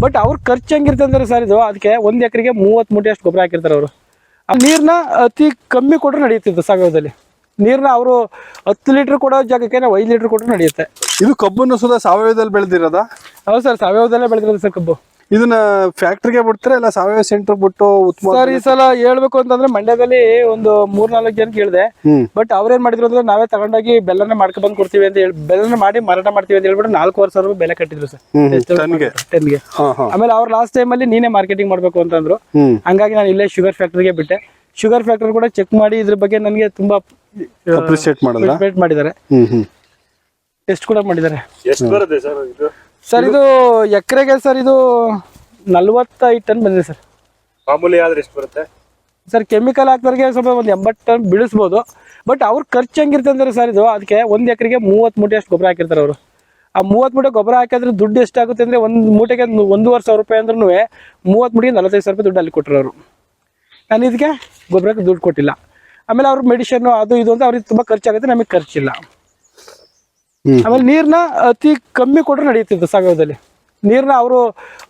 But ಅವ್ರ ಖರ್ಚು ಹೆಂಗಿರ್ತಂದ್ರೆ ಅಂದ್ರೆ ಸರ್ ಇದು ಅದಕ್ಕೆ ಒಂದ್ ಎಕರೆಗೆ ಮೂವತ್ತು ಮೂಟೆ ಅಷ್ಟು ಗೊಬ್ಬರ ಹಾಕಿರ್ತಾರೆ ಅವರು. ನೀರನ್ನ ಅತಿ ಕಮ್ಮಿ ಕೊಟ್ಟರೆ ನಡೆಯುತ್ತಿತ್ತು ಸಾವಯವದಲ್ಲಿ ನೀರನ್ನ ಅವರು ಹತ್ತು ಲೀಟರ್ ಕೊಡೋ ಜಾಗಕ್ಕೆ ನಾವು ಐದು ಲೀಟರ್ ಕೊಟ್ಟರೆ ನಡೆಯುತ್ತೆ. ಇದು ಕಬ್ಬನ್ನು ಸುಧಾ ಸಾವಯವದಲ್ಲಿ ಬೆಳೆದಿರೋದಾ? ಹೌದು ಸರ್ ಸಾವಯವದಲ್ಲೇ ಬೆಳೆದಿರೋದು ಸರ್ ಕಬ್ಬು. ಇದನ್ನ ಫ್ಯಾಕ್ಟ್ರಿಗೆ ಬಿಡ್ತಾರೆ ಇಲ್ಲ ಸಾವಯವ ಸೆಂಟರ್ ಬಿಟ್ಟು ಉತ್ತಮ ಸರ್ ಈ ಸಲ ಹೇಳ್ಬೇಕು ಅಂತಂದ್ರೆ ಮಂಡ್ಯದಲ್ಲಿ ಒಂದು ಮೂರ್ನಾಲ್ಕು ಜನ ಕೇಳಿದೆ. ಬಟ್ ಅವ್ರೇನ್ ಮಾಡಿದ್ರು ಅಂದ್ರೆ ನಾವೇ ತಗೊಂಡೋಗಿ ಬೆಲ್ಲನ ಮಾಡ್ಕೊಂಡ್ ಬಂದ್ ಕೊಡ್ತೀವಿ ಅಂತ ಹೇಳಿ ಬೆಲ್ಲನ ಮಾಡಿ ಮಾರಾಟ ಮಾಡ್ತೀವಿ ಅಂತ ಹೇಳ್ಬಿಟ್ಟು ನಾಲ್ಕೂವರೆ ಸಾವಿರ ರೂಪಾಯಿ ಬೆಲೆ ಕಟ್ಟಿದ್ರು ಸರ್. ಟನ್ಗೆ. ಟೆನ್ಗೆ. ಹಾ ಹಾ. ಆಮೇಲೆ ಅವ್ರ ಲಾಸ್ಟ್ ಟೈಮ್ ಅಲ್ಲಿ ನೀನೇ ಮಾರ್ಕೆಟಿಂಗ್ ಮಾಡ್ಬೇಕು ಅಂತಂದ್ರು. ಹಂಗಾಗಿ ನಾನು ಇಲ್ಲೇ ಶುಗರ್ ಫ್ಯಾಕ್ಟ್ರಿಗೆ ಬಿಟ್ಟೆ. ಶುಗರ್ ಫ್ಯಾಕ್ಟರಿ ಕೂಡ ಚೆಕ್ ಮಾಡಿ ಇದ್ರ ಬಗ್ಗೆ ನನಗೆ ತುಂಬಾ ಅಪ್ರಿಶಿಯೇಟ್ ಮಾಡಿದ್ರ? ರೇಟ್ ಮಾಡಿದ್ದಾರೆ. ಹ್ಮ್ ಹ್ಮ್. ಟೆಸ್ಟ್ ಕೂಡ ಮಾಡಿದ್ದಾರೆ. ಎಷ್ಟು ಬರುತ್ತೆ ಸರ್ ಇದು? ಸರ್ ಇದು ಎಕರೆಗೆ ಸರ್ ಇದು ನಲ್ವತ್ತೈದು ಟನ್ ಬಂದಿದೆ ಸರ್ ಮಾಮೂಲಿ ಆದ್ರೆ ಎಷ್ಟು ಬರುತ್ತೆ? ಸರ್ ಕೆಮಿಕಲ್ ಹಾಕ್ದವ್ರಿಗೆ ಸ್ವಲ್ಪ ಒಂದು ಎಂಬತ್ತು ಟನ್ ಬಿಡಿಸ್ಬೋದು. ಬಟ್ ಅವ್ರ ಖರ್ಚು ಹೆಂಗಿರುತ್ತೆ ಅಂದ್ರೆ ಸರ್ ಇದು ಅದಕ್ಕೆ ಒಂದು ಎಕರೆಗೆ ಮೂವತ್ತು ಮೂಟೆ ಅಷ್ಟು ಗೊಬ್ಬರ ಹಾಕಿರ್ತಾರೆ ಅವರು. ಆ ಮೂವತ್ತು ಮೂಟೆ ಗೊಬ್ಬರ ಹಾಕಿದ್ರೆ ದುಡ್ಡು ಎಷ್ಟಾಗುತ್ತೆ ಅಂದ್ರೆ ಒಂದು ಮೂಟೆಗೆ ಒಂದು- ಒಂದೂವರೆ ಸಾವಿರ ರೂಪಾಯಿ ಅಂದ್ರೂ ಮೂವತ್ತು ಮೂಟೆಗೆ ನಲವತ್ತೈದು ಸಾವಿರ ರೂಪಾಯಿ ದುಡ್ಡು ಅಲ್ಲಿ ಕೊಟ್ಟರು ಅವರು. ನಾನು ಇದಕ್ಕೆ ಗೊಬ್ಬರಕ್ಕೆ ದುಡ್ಡು ಕೊಟ್ಟಿಲ್ಲ. ಆಮೇಲೆ ಅವ್ರ ಮೆಡಿಷನ್ ಅದು ಇದು ಅಂತ ಅವ್ರಿಗೆ ತುಂಬ ಖರ್ಚಾಗುತ್ತೆ ನಮಗೆ ಖರ್ಚಿಲ್ಲ. ಆಮೇಲೆ ನೀರ್ನ ಅತಿ ಕಮ್ಮಿ ಕೊಟ್ಟರು ನಡೆಯುತ್ತಿತ್ತು ಸಾಗರದಲ್ಲಿ. ನೀರ್ನ ಅವರು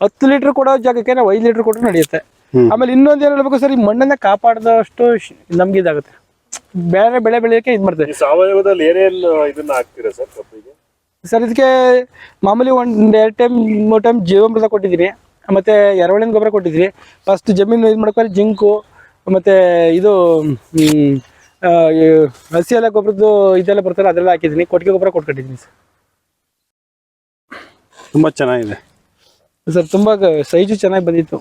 ಹತ್ತು ಲೀಟರ್ ಕೊಡೋ ಜಾಗಕ್ಕೆ ನಾವು ಐದು ಲೀಟರ್ ಕೊಟ್ಟರು ನಡೆಯುತ್ತೆ. ಆಮೇಲೆ ಇನ್ನೊಂದ್ ಏನ್ ಹೇಳ್ಬೇಕು ಸರ್ ಈ ಮಣ್ಣನ್ನ ಕಾಪಾಡದಷ್ಟು ನಮ್ಗೆ ಇದಾಗುತ್ತೆ. ಬೇರೆ ಬೆಳೆ ಬೆಳೆಯಕ್ಕೆ ಇದು ಮಾಡ್ತೇವೆ ಈ ಸಾವಯವದಲ್ಲಿ ಏನೇನು ಇದನ್ನ ಹಾಕ್ತೀರಾ ಸರ್ ಕಬ್ಬಿಗೆ? ಸರ್ ಇದಕ್ಕೆ ಮಾಮೂಲಿ ಒಂದ್ ಎರಡು ಟೈಮ್ ಮೂರ್ ಟೈಮ್ ಜೀವಾಮೃತ ಕೊಟ್ಟಿದ್ದೀನಿ ಮತ್ತೆ ಎರವಳಿನ ಗೊಬ್ಬರ ಕೊಟ್ಟಿದ್ದೀನಿ ಫಸ್ಟ್ ಜಮೀನು ಇದು ಮಾಡ್ಕೊಳ್ಳಿ ಜಿಂಕು ಮತ್ತೆ ಇದು ಹಸಿ ಎಲ್ಲ ಗೊಬ್ಬರದ್ದು ಇದೆಲ್ಲ ಬರ್ತಾರೆ ಅದೆಲ್ಲ ಹಾಕಿದ್ದೀನಿ. ಕೊಟ್ಟಿಗೆ ಗೊಬ್ಬರ ಕೊಟ್ಕೊಂಡಿದ್ದೀನಿ ಸರ್. ತುಂಬಾ ಚೆನ್ನಾಗಿದೆ. ಸರ್ ತುಂಬ ಸೈಜು ಚೆನ್ನಾಗಿ ಬಂದಿತ್ತು.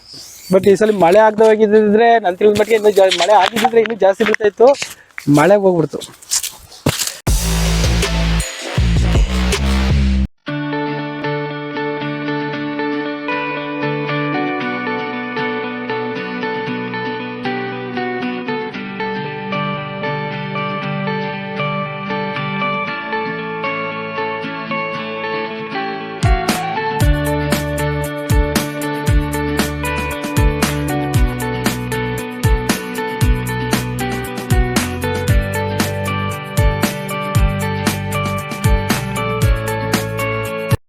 ಬಟ್ ಈ ಸಲ ಮಳೆ ಆಗದೆ ಹೋಗಿದ್ದಿದ್ರೆ ನನ್ನ ತಿಳಿದ ಮಟ್ಟಿಗೆ ಇನ್ನೂ ಜಾ ಮಳೆ ಆಗಿದ್ದಿದ್ರೆ ಇನ್ನೂ ಜಾಸ್ತಿ ಬರ್ತಾ ಇತ್ತು. ಮಳೆ ಹೋಗ್ಬಿಡ್ತು.